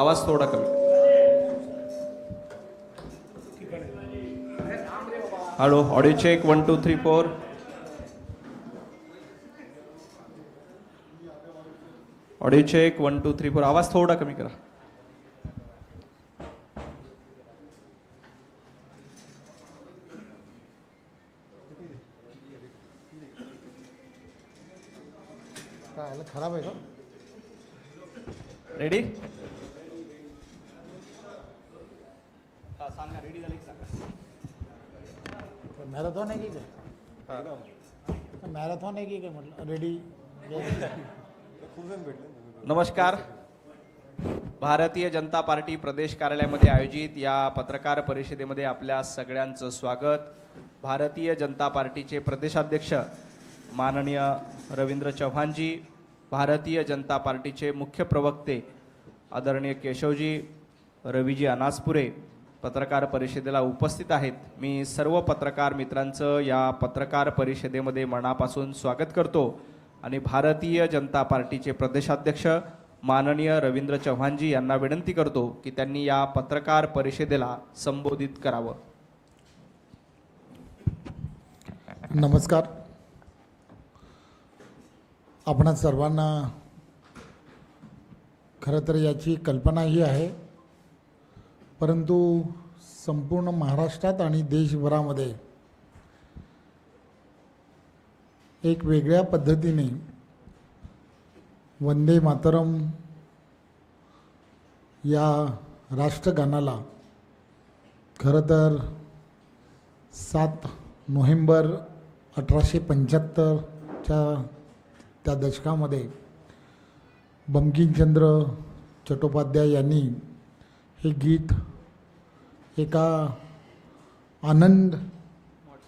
आवाज थोडा कमी. Hello audio check one two three four audio check one two three four आवाज थोडा कमी करा. खराब आहे का रेडी सांगा रेडी झाली की सांगा मॅरेथॉन आहे की काय? मॅरेथॉन आहे की काय म्हटलं रेडी नमस्कार. भारतीय जनता पार्टी प्रदेश कार्यालयामध्ये आयोजित या पत्रकार परिषदेमध्ये आपल्या सगळ्यांचं स्वागत. भारतीय जनता पार्टीचे प्रदेशाध्यक्ष माननीय रवींद्र चव्हाणजी भारतीय जनता पार्टीचे मुख्य प्रवक्ते आदरणीय केशवजी रवीजी अनासपुरे पत्रकार परिषदेला उपस्थित आहेत. मी सर्व पत्रकार मित्रांचं या पत्रकार परिषदेमध्ये मनापासून स्वागत करतो आणि भारतीय जनता पार्टीचे प्रदेशाध्यक्ष माननीय रवींद्र चव्हाणजी यांना विनंती करतो की त्यांनी या पत्रकार परिषदेला संबोधित करावं. नमस्कार. आपणा सर्वांना खरं तर याची कल्पनाही आहे. परंतु संपूर्ण महाराष्ट्रात आणि देशभरामध्ये एक वेगळ्या पद्धतीने वंदे मातरम या राष्ट्रगानाला खरं तर सात नोव्हेंबर अठराशे पंच्याहत्तरच्या त्या दशकामध्ये बंकिमचंद्र चट्टोपाध्याय यांनी हे गीत एका आनंद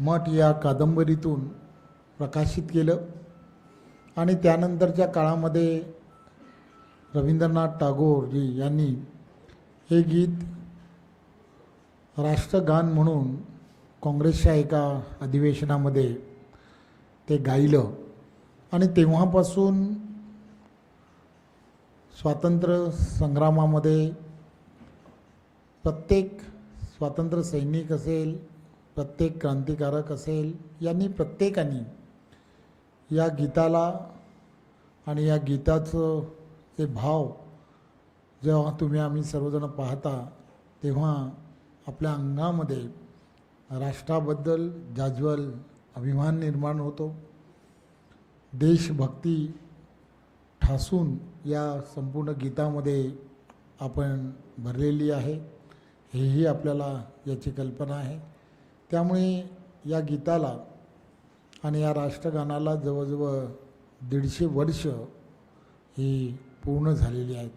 मठ या कादंबरीतून प्रकाशित केलं. आणि त्यानंतरच्या काळामध्ये रवींद्रनाथ टागोरजी यांनी हे गीत राष्ट्रगान म्हणून काँग्रेसच्या एका अधिवेशनामध्ये ते गायलं. आणि तेव्हापासून स्वातंत्र्य संग्रामामध्ये प्रत्येक स्वातंत्र्य सैनिक असेल प्रत्येक क्रांतिकारक असेल यांनी प्रत्येकाने या गीताला आणि या गीताचं जे भाव जेव्हा तुम्ही आम्ही सर्वजण पाहता तेव्हा आपल्या अंगामध्ये राष्ट्राबद्दल जाज्वल अभिमान निर्माण होतो. देशभक्ती ठासून या संपूर्ण गीतामध्ये आपण भरलेली आहे. हेही आपल्याला याची कल्पना आहे. त्यामुळे या गीताला आणि या राष्ट्रगानाला जवळजवळ दीडशे वर्ष ही पूर्ण झालेली आहेत.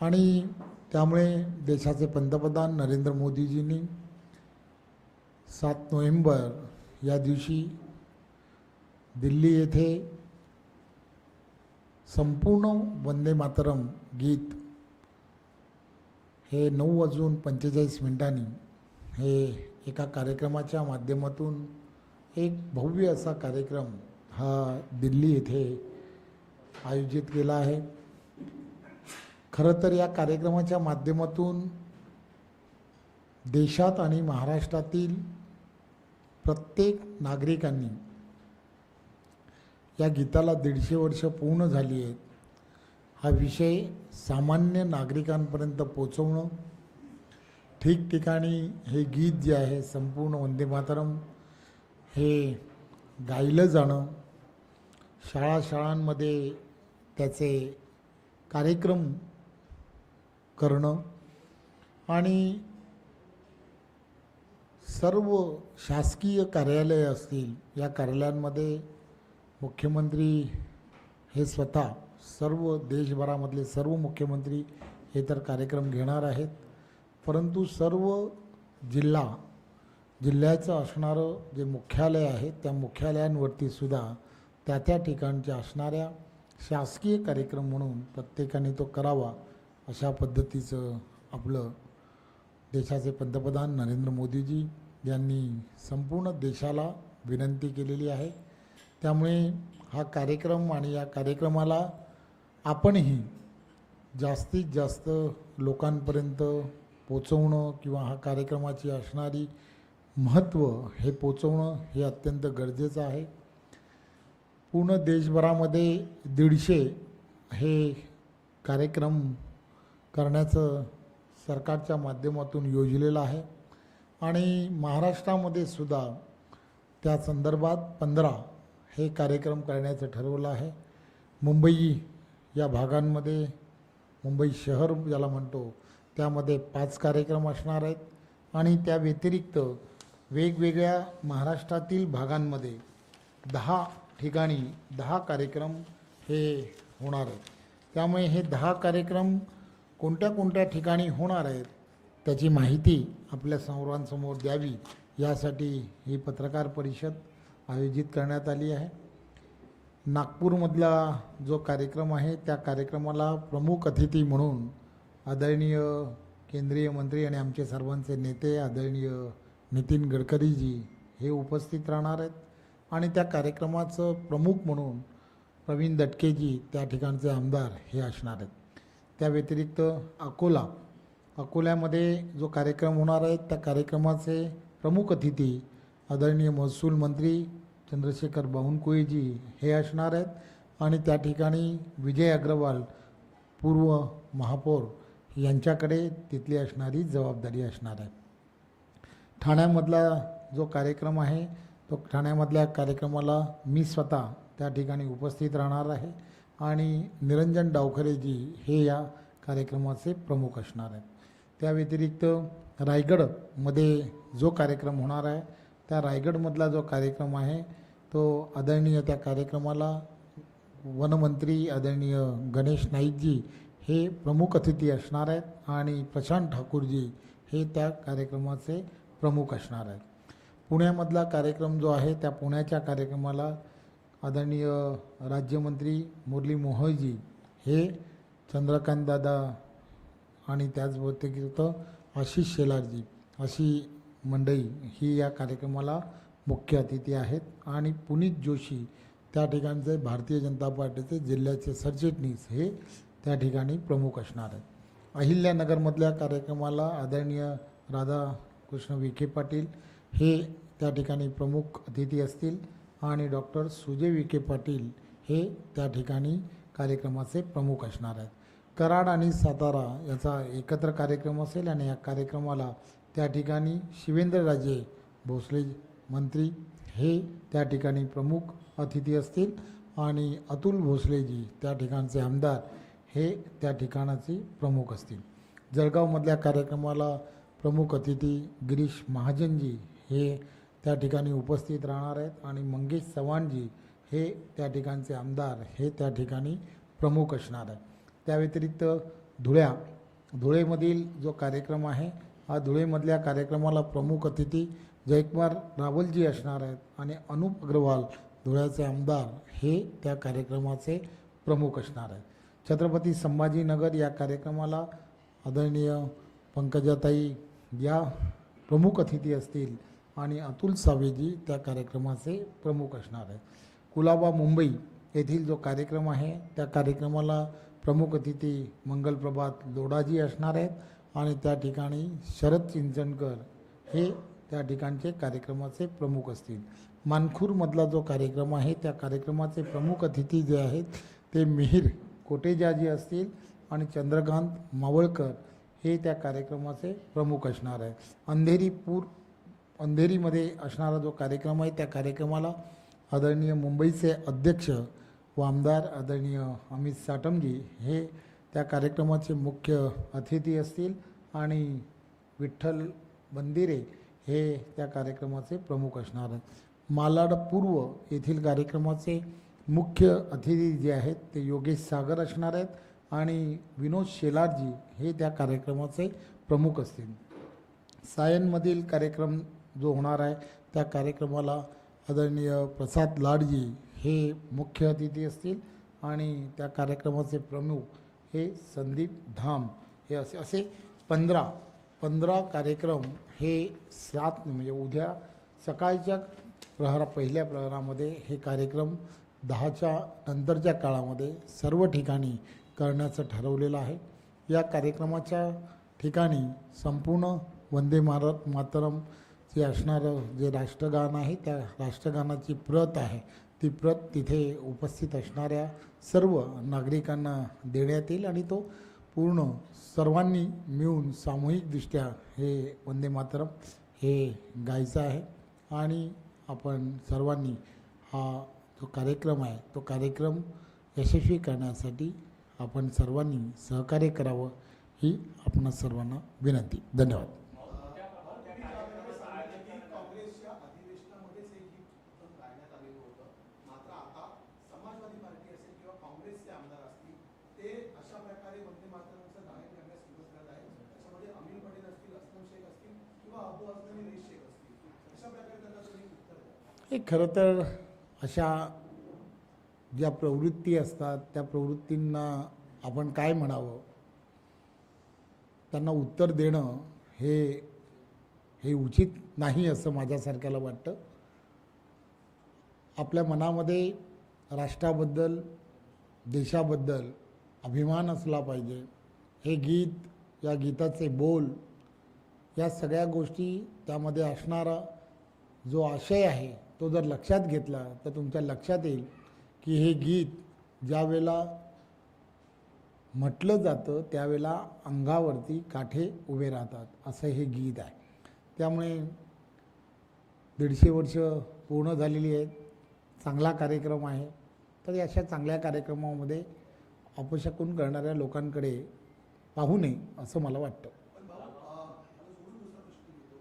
आणि त्यामुळे देशाचे पंतप्रधान नरेंद्र मोदीजींनी सात नोव्हेंबर या दिवशी दिल्ली येथे संपूर्ण वंदे मातरम गीत हे नऊ वाजून पंचेचाळीस मिनिटांनी हे एका कार्यक्रमाच्या माध्यमातून एक भव्य असा कार्यक्रम हा दिल्ली येथे आयोजित केला आहे. खरं तर या कार्यक्रमाच्या माध्यमातून देशात आणि महाराष्ट्रातील प्रत्येक नागरिकांनी या गीताला दीडशे वर्ष पूर्ण झाली आहेत. हा विषय सामान्य नागरिकांपर्यंत पोचवणं ठिकठिकाणी हे गीत जे आहे संपूर्ण वंदे मातरम हे गायलं जाणं शाळा शाळांमध्ये त्याचे कार्यक्रम करणं आणि सर्व शासकीय कार्यालय असतील या कार्यालयांमध्ये मुख्यमंत्री हे स्वतः सर्व देशभरामधले सर्व मुख्यमंत्री हे तर कार्यक्रम घेणार आहेत. परंतु सर्व जिल्हा जिल्ह्याचं असणारं जे मुख्यालय आहे त्या मुख्यालयांवरती सुद्धा त्या त्या ठिकाणच्या असणाऱ्या शासकीय कार्यक्रम म्हणून प्रत्येकाने तो करावा अशा पद्धतीचं आपलं देशाचे पंतप्रधान नरेंद्र मोदीजी यांनी संपूर्ण देशाला विनंती केलेली आहे. त्यामुळे हा कार्यक्रम आणि या कार्यक्रमाला आपणही जास्तीत जास्त लोकांपर्यंत पोचवणं किंवा हा कार्यक्रमाची असणारी महत्त्व हे पोचवणं हे अत्यंत गरजेचं आहे. पूर्ण देशभरामध्ये दीडशे हे कार्यक्रम करण्याचं सरकारच्या माध्यमातून योजलेलं आहे आणि महाराष्ट्रामध्ये सुद्धा त्या संदर्भात पंधरा हे कार्यक्रम करण्याचं ठरवलं आहे. मुंबई या भागांमध्ये मुंबई शहर ज्याला म्हणतो त्यामध्ये पाच कार्यक्रम असणार आहेत आणि त्या व्यतिरिक्त वेगवेगळ्या महाराष्ट्रातील भागांमध्ये दहा ठिकाणी दहा कार्यक्रम हे होणार आहेत. त्यामुळे हे दहा कार्यक्रम कोणत्या कोणत्या ठिकाणी होणार आहेत त्याची माहिती आपल्या सर्वांसमोर द्यावी यासाठी ही पत्रकार परिषद आयोजित करण्यात आली आहे. नागपूरमधला जो कार्यक्रम आहे त्या कार्यक्रमाला प्रमुख अतिथी म्हणून आदरणीय केंद्रीय मंत्री आणि आमचे सर्वांचे नेते आदरणीय नितीन गडकरीजी हे उपस्थित राहणार आहेत. आणि त्या कार्यक्रमाचं प्रमुख म्हणून प्रवीण दटकेजी त्या ठिकाणचे आमदार हे असणार आहेत. त्या व्यतिरिक्त अकोला अकोल्यामध्ये जो कार्यक्रम होणार आहे त्या कार्यक्रमाचे प्रमुख अतिथी आदरणीय महसूल मंत्री चंद्रशेखर बावनकुळेजी हे असणार आहेत. आणि त्या ठिकाणी विजय अग्रवाल पूर्व महापौर यांच्याकडे तिथली असणारी जबाबदारी असणार आहे. ठाण्यामधला जो कार्यक्रम आहे तो ठाण्यामधल्या कार्यक्रमाला मी स्वतः त्या ठिकाणी उपस्थित राहणार आहे. आणि निरंजन डावखरेजी हे या कार्यक्रमाचे प्रमुख असणार आहेत. त्या व्यतिरिक्त रायगडमध्ये जो कार्यक्रम होणार आहे त्या रायगडमधला जो कार्यक्रम आहे तो आदरणीय त्या कार्यक्रमाला वनमंत्री आदरणीय गणेश नाईकजी हे प्रमुख अतिथी असणार आहेत आणि प्रशांत ठाकूरजी हे त्या कार्यक्रमाचे प्रमुख असणार आहेत. पुण्यामधला कार्यक्रम जो आहे त्या पुण्याच्या कार्यक्रमाला आदरणीय राज्यमंत्री मुरली मोहोळजी हे चंद्रकांत दादा आणि त्याच व्यतिरिक्त आशिष शेलारजी अशी मंडई ही या कार्यक्रमाला मुख्य अतिथी आहेत. आणि पुनीत जोशी त्या ठिकाणचे भारतीय जनता पार्टीचे जिल्ह्याचे सरचिटणीस हे त्या ठिकाणी प्रमुख असणार आहेत. अहिल्यानगरमधल्या कार्यक्रमाला आदरणीय राधाकृष्ण विखे पाटील हे त्या ठिकाणी प्रमुख अतिथी असतील आणि डॉक्टर सुजय विखे पाटील हे त्या ठिकाणी कार्यक्रमाचे प्रमुख असणार आहेत. कराड आणि सातारा याचा एकत्र कार्यक्रम असेल आणि या कार्यक्रमाला त्या ठिकाणी शिवेंद्रराजे भोसले मंत्री हे त्या ठिकाणी प्रमुख अतिथी असतील. आणि अतुल भोसलेजी त्या ठिकाणचे आमदार हे त्या ठिकाणाचे प्रमुख असतील. जळगावमधल्या कार्यक्रमाला प्रमुख अतिथी गिरीश महाजनजी हे त्या ठिकाणी उपस्थित राहणार आहेत. आणि मंगेश चव्हाणजी हे त्या ठिकाणचे आमदार हे त्या ठिकाणी प्रमुख असणार आहेत. त्या व्यतिरिक्त धुळ्या धुळेमधील जो कार्यक्रम आहे हा धुळेमधल्या कार्यक्रमाला प्रमुख अतिथी जयकुमार रावलजी असणार आहेत आणि अनुप अग्रवाल धुळ्याचे आमदार हे त्या कार्यक्रमाचे प्रमुख असणार आहेत. छत्रपती संभाजीनगर या कार्यक्रमाला आदरणीय पंकजाताई या प्रमुख अतिथी असतील आणि अतुल सावेजी त्या कार्यक्रमाचे प्रमुख असणार आहेत. कुलाबा मुंबई येथील जो कार्यक्रम आहे त्या कार्यक्रमाला प्रमुख अतिथी मंगलप्रभात लोडाजी असणार आहेत आणि त्या ठिकाणी शरद चिंचणकर हे त्या ठिकाणचे कार्यक्रमाचे प्रमुख असतील. मानखूरमधला जो कार्यक्रम आहे त्या कार्यक्रमाचे प्रमुख अतिथी जे आहेत ते मिहीर कोटेजाजी असतील आणि चंद्रकांत मावळकर हे त्या कार्यक्रमाचे प्रमुख असणार आहे अंधेरी पूर अंधेरीमध्ये असणारा जो कार्यक्रम आहे त्या कार्यक्रमाला आदरणीय मुंबईचे अध्यक्ष व आमदार आदरणीय अमित साटमजी हे त्या कार्यक्रमाचे मुख्य अतिथी असतील. आणि विठ्ठल बंदिरे हे त्या कार्यक्रमाचे प्रमुख असणार आहेत. मालाड पूर्व येथील कार्यक्रमाचे मुख्य अतिथी जे आहेत ते योगेश सागर असणार आहेत आणि विनोद शेलारजी हे त्या कार्यक्रमाचे प्रमुख असतील. सायनमधील कार्यक्रम जो होणार आहे त्या कार्यक्रमाला आदरणीय प्रसाद लाडजी हे मुख्य अतिथी असतील आणि त्या कार्यक्रमाचे प्रमुख हे संदीप धाम हे असे असे पंधरा पंधरा कार्यक्रम हे सात म्हणजे उद्या सकाळच्या प्रहरा पहिल्या प्रहरामध्ये हे कार्यक्रम दहाच्या नंतरच्या काळामध्ये सर्व ठिकाणी करण्याचं ठरवलेलं आहे. या कार्यक्रमाच्या ठिकाणी संपूर्ण वंदे मारत मातरम जे असणारं जे राष्ट्रगान आहे त्या राष्ट्रगानाची प्रत आहे ती प्रत तिथे उपस्थित असणाऱ्या सर्व नागरिकांना देण्यात येईल आणि तो पूर्ण सर्वांनी मिळून सामूहिकदृष्ट्या हे वंदे मातरम हे गायचं आहे. आणि आपण सर्वांनी हा जो कार्यक्रम आहे तो कार्यक्रम यशस्वी करण्यासाठी आपण सर्वांनी सहकार्य करावं ही आपण सर्वांना विनंती. धन्यवाद काँग्रेसच्या अधिवेशनामध्येच हे गीत पण गायण्यात आलेलं होतं मात्र आता समाजवादी पार्टी असेल किंवा काँग्रेसचे आमदार असतील ते अशा प्रकारे वंदे मातरमचं गायन करण्यास सुरुवात करत आहेत त्याच्यामध्ये अमीर पटेल असतील असलम शेख असतील किंवा अबू आझमी आणि रेश शेख असतील अशा प्रकारे त्यांना तुम्ही उत्तर द्या हे खरं तर अशा ज्या प्रवृत्ती असतात त्या प्रवृत्तींना आपण काय म्हणावं? त्यांना उत्तर देणं हे हे उचित नाही असं माझ्यासारख्याला वाटतं. आपल्या मनामध्ये राष्ट्राबद्दल देशाबद्दल अभिमान असला पाहिजे. हे गीत या गीताचे बोल या सगळ्या गोष्टी त्यामध्ये असणारा जो आशय आहे तो जर लक्षात घेतला तर तुमच्या लक्षात येईल की हे गीत ज्यावेळेला म्हटलं जातं त्यावेळेला अंगावरती काठे उभे राहतात. असं हे गीत आहे. त्यामुळे दीडशे वर्ष पूर्ण झालेली आहेत. चांगला कार्यक्रम आहे. तर अशा चांगल्या कार्यक्रमामध्ये अपशकून करणाऱ्या लोकांकडे पाहू नये असं मला वाटतं पण भाऊ अं, मला सोडून दुसरा प्रश्न घेतो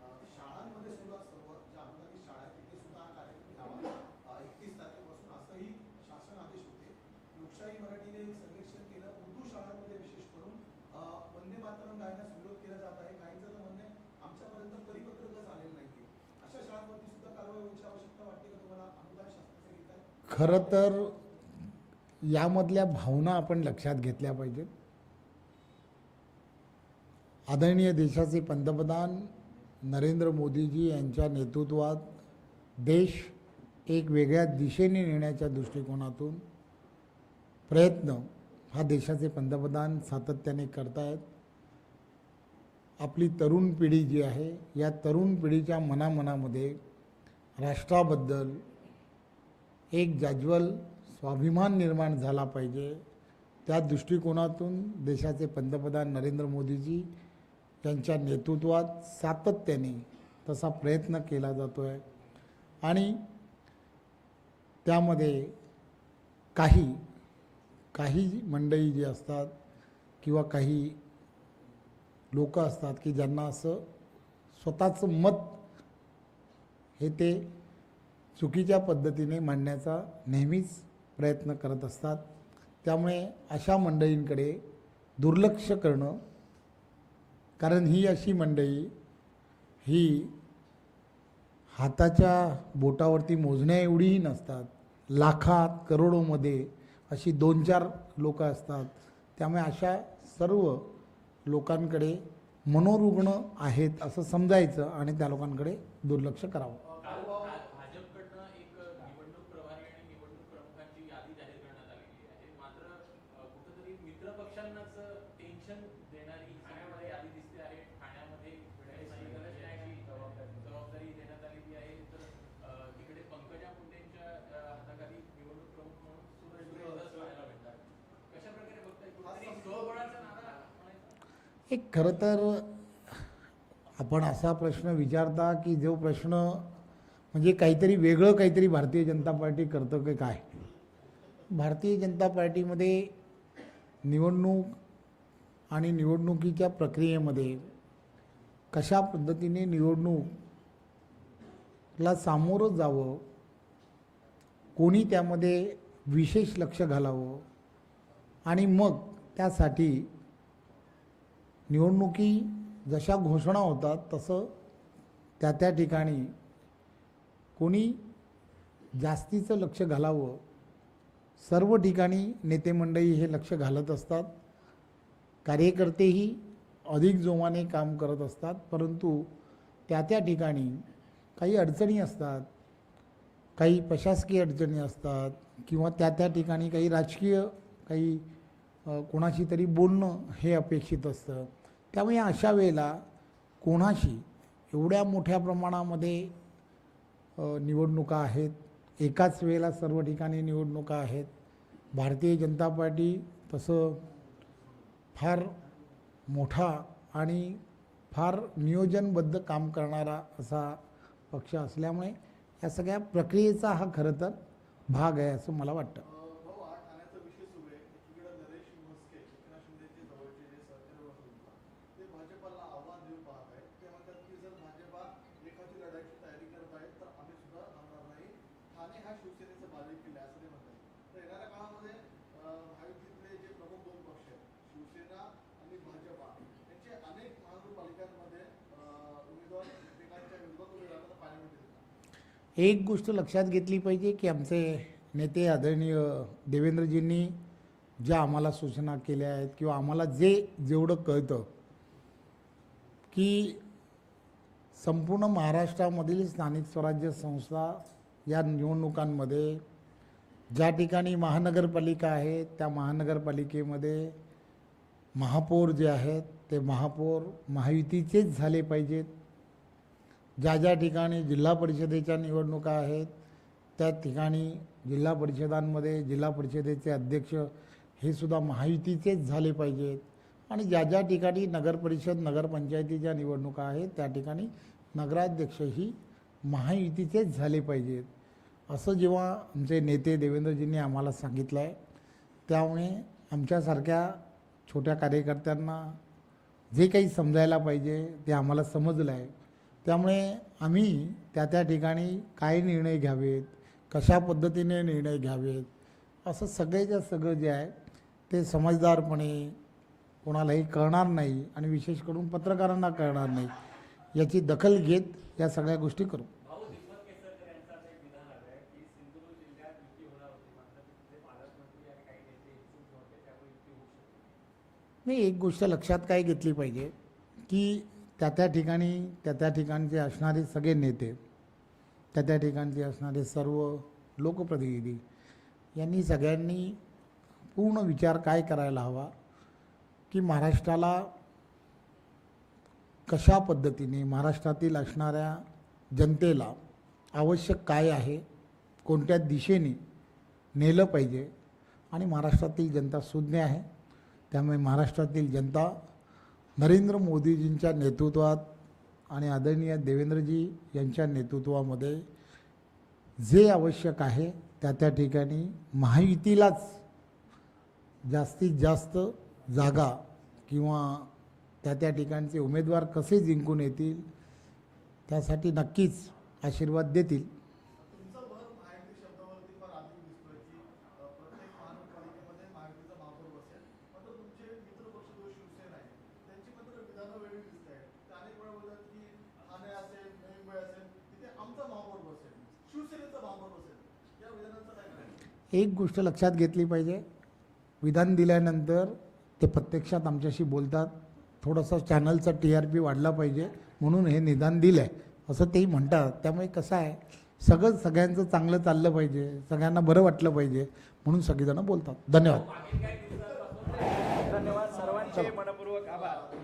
अं, शाळांमध्ये सुद्धा सर्व ज्या अनुदानित शाळा आहेत तिथे सुद्धा हा कार्यक्रम घ्यावा एकतीस तारखेपासून असंही शासन आदेश होते लोकशाही मराठीने एक सर्वेक्षण केलं उर्दू शाळांमध्ये विशेष करून अं, वंदे मातरम गायनास विरोध केला जात आहे काहींचं तर म्हणणं आहे आमच्यापर्यंत परिपत्रकच आलेलं नाहीये अशा शाळांवरती सुद्धा कारवाई होण्याची आवश्यकता वाटते का तुम्हाला अनुदान शासनाचं घेत आहे खरं तर यामधल्या भावना आपण लक्षात घेतल्या पाहिजेत. आदरणीय देशाचे पंतप्रधान नरेंद्र मोदीजी यांच्या नेतृत्वात देश एक वेगळ्या दिशेने नेण्याच्या दृष्टिकोनातून प्रयत्न हा देशाचे पंतप्रधान सातत्याने करतायत. आपली तरुण पिढी जी आहे या तरुण पिढीच्या मनामनामध्ये राष्ट्राबद्दल एक जाज्वल स्वाभिमान निर्माण झाला पाहिजे. त्या दृष्टिकोनातून देशाचे पंतप्रधान नरेंद्र मोदीजी यांच्या नेतृत्वात सातत्याने तसा प्रयत्न केला जातो आहे आणि त्यामध्ये काही काही मंडळी जी असतात किंवा काही लोक असतात की ज्यांना असं स्वतःचं मत हे ते चुकीच्या पद्धतीने मांडण्याचा नेहमीच प्रयत्न करत असतात. त्यामुळे अशा मंडळींकडे दुर्लक्ष करणं कारण ही अशी मंडळी ही हाताच्या बोटावरती मोजण्या एवढीही नसतात. लाखात करोडोमध्ये अशी दोन चार लोक असतात. त्यामुळे अशा सर्व लोकांकडे मनोरुग्ण आहेत असं समजायचं आणि त्या लोकांकडे दुर्लक्ष करावं. एक खरं तर आपण असा प्रश्न विचारता की जो प्रश्न म्हणजे काहीतरी वेगळं काहीतरी भारतीय जनता पार्टी करतं की काय? भारतीय जनता पार्टीमध्ये निवडणूक आणि निवडणुकीच्या प्रक्रियेमध्ये कशा पद्धतीने निवडणूकला सामोरं जावं? कोणी त्यामध्ये विशेष लक्ष घालावं? आणि मग त्यासाठी निवडणुकी जशा घोषणा होतात तसं त्या त्या ठिकाणी कोणी जास्तीचं लक्ष घालावं सर्व ठिकाणी नेते मंडळी हे लक्ष घालत असतात. कार्यकर्तेही अधिक जोमाने काम करत असतात परंतु त्या त्या ठिकाणी काही अडचणी असतात काही प्रशासकीय अडचणी असतात किंवा त्या त्या ठिकाणी काही राजकीय काही कोणाशी तरी बोलणं हे अपेक्षित असतं. त्यामुळे अशा वेळेला कोणाशी एवढ्या मोठ्या प्रमाणामध्ये निवडणुका आहेत एकाच वेळेला सर्व ठिकाणी निवडणुका आहेत भारतीय जनता पार्टी तसं फार मोठा आणि फार नियोजनबद्ध काम करणारा असा पक्ष असल्यामुळे या सगळ्या प्रक्रियेचा हा खरं तर भाग आहे असं मला वाटतं भाऊ हा ठाण्याचा विषय सुरू आहे एकीकडे नरेश म्हस्के एकनाथ शिंदेचे जवळचे जे सहकारी होते ते भाजपाला आव्हान देऊन पाहत आहेत ते म्हणतात की जर भाजपा एखादी लढाईची तयारी करत आहे तर आम्ही सुद्धा थांबणार नाही ठाणे हा शिवसेनेचा बालेकिल्ला आहे असं ते म्हणतात तर येणाऱ्या काळामध्ये अं, महायुतीतले जे प्रमुख दोन पक्ष आहेत शिवसेना आणि भाजपा यांचे अनेक महानगरपालिकांमध्ये अं, उमेदवार एकमेकांच्या विरोधात उभे राहताना पाहायला मिळतील एक गोष्ट लक्षात घेतली पाहिजे की आमचे नेते आदरणीय देवेंद्रजींनी ज्या आम्हाला सूचना केल्या आहेत किंवा आम्हाला जे जेवढं कळतं की संपूर्ण महाराष्ट्रामधील स्थानिक स्वराज्य संस्था या निवडणुकांमध्ये ज्या ठिकाणी महानगरपालिका आहे त्या महानगरपालिकेमध्ये महापौर जे आहेत ते महापौर महायुतीचेच झाले पाहिजेत. ज्या ज्या ठिकाणी जिल्हा परिषदेच्या निवडणुका आहेत त्या ठिकाणी जिल्हा परिषदांमध्ये जिल्हा परिषदेचे अध्यक्ष हे सुद्धा महायुतीचेच झाले पाहिजेत. आणि ज्या ज्या ठिकाणी नगरपरिषद नगरपंचायतीच्या निवडणुका आहेत त्या ठिकाणी नगराध्यक्षही महायुतीचेच झाले पाहिजेत. असं जेव्हा आमचे नेते देवेंद्रजींनी आम्हाला सांगितलं आहे त्यामुळे आमच्यासारख्या छोट्या कार्यकर्त्यांना जे काही समजायला पाहिजे ते आम्हाला समजलं आहे त्यामुळे आम्ही त्या त्या ठिकाणी काय निर्णय घ्यावेत कशा पद्धतीने निर्णय घ्यावेत असं सगळेच्या सगळं जे आहे ते समजदारपणे कोणालाही कळणार नाही आणि विशेष करून पत्रकारांना कळणार नाही. याची दखल घेत या सगळ्या गोष्टी करू. नाही एक गोष्ट लक्षात काय घेतली पाहिजे की त्या त्या ठिकाणी त्या त्या ठिकाणचे असणारे सगळे नेते त्या त्या ठिकाणचे असणारे सर्व लोकप्रतिनिधी यांनी सगळ्यांनी पूर्ण विचार काय करायला हवा की महाराष्ट्राला कशा पद्धतीने महाराष्ट्रातील असणाऱ्या जनतेला आवश्यक काय आहे कोणत्या दिशेने नेलं पाहिजे आणि महाराष्ट्रातील जनता सुज्ञ आहे त्यामुळे महाराष्ट्रातील जनता नरेंद्र मोदीजींच्या नेतृत्वात आणि आदरणीय देवेंद्रजी यांच्या नेतृत्वामध्ये जे आवश्यक आहे त्या त्या ठिकाणी महायुतीलाच जास्तीत जास्त जागा किंवा त्या त्या ठिकाणचे उमेदवार कसे जिंकून येतील त्यासाठी नक्कीच आशीर्वाद देतील तुमचा भर महायुती शब्दावरती फार अधिक दिसतोय की अ, प्रत्येक महानगरपालिकेमध्ये महायुतीचा महापौर बसेल मात्र तुमचे मित्र पक्ष जो शिवसेना आहे त्यांची मात्र विधानं वेगळी दिसत आहेत ते अनेक वेळा बोलतात की ठाणे असेल नवी मुंबई असेल तिथे आमचा महापौर बसेल शिवसेनेचा महापौर बसेल या विधानांचं काय करायचं एक गोष्ट लक्षात घेतली पाहिजे. विधान दिल्यानंतर ते प्रत्यक्षात आमच्याशी बोलतात. थोडंसं चॅनलचा टी आर पी वाढला पाहिजे. म्हणून हे निदान दिलं आहे असं तेही म्हणतात. त्यामुळे कसं आहे सगळं सगळ्यांचं चांगलं चाललं पाहिजे. सगळ्यांना बरं वाटलं पाहिजे. म्हणून सगळीजणं बोलतात. धन्यवाद. धन्यवाद. सर्वांचे मनपूर्वक आभार.